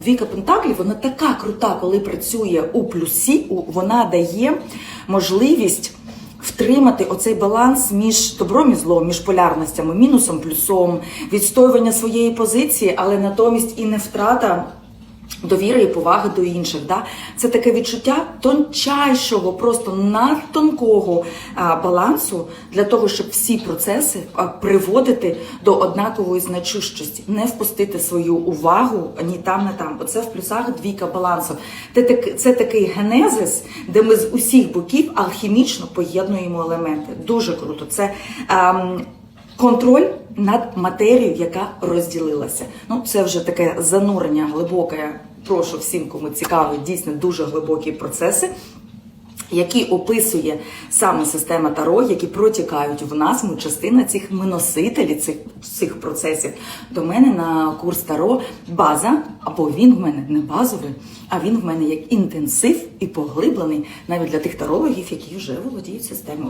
Двійка Пентаклів, вона така крута, коли працює у плюсі, вона дає можливість втримати оцей баланс між добром і злом, між полярностями, мінусом, плюсом, відстоювання своєї позиції, але натомість і не втрата. Довіри і поваги до інших, да це таке відчуття тончайшого, просто надтонкого балансу для того, щоб всі процеси приводити до однакової значущості, не впустити свою увагу ні там, ні там. Оце в плюсах двійка балансу. Це такий генезис, де ми з усіх боків алхімічно поєднуємо елементи. Дуже круто. Це ем, контроль над матерією, яка розділилася. Ну, це вже таке занурення глибоке. Прошу всім, кому цікаві, дійсно дуже глибокі процеси. Які описує саме система Таро, які протікають в нас. Ми частина цих ми носителі цих, цих процесів. До мене на курс Таро база, або він в мене не базовий, а він в мене як інтенсив і поглиблений навіть для тих тарологів, які вже володіють системою.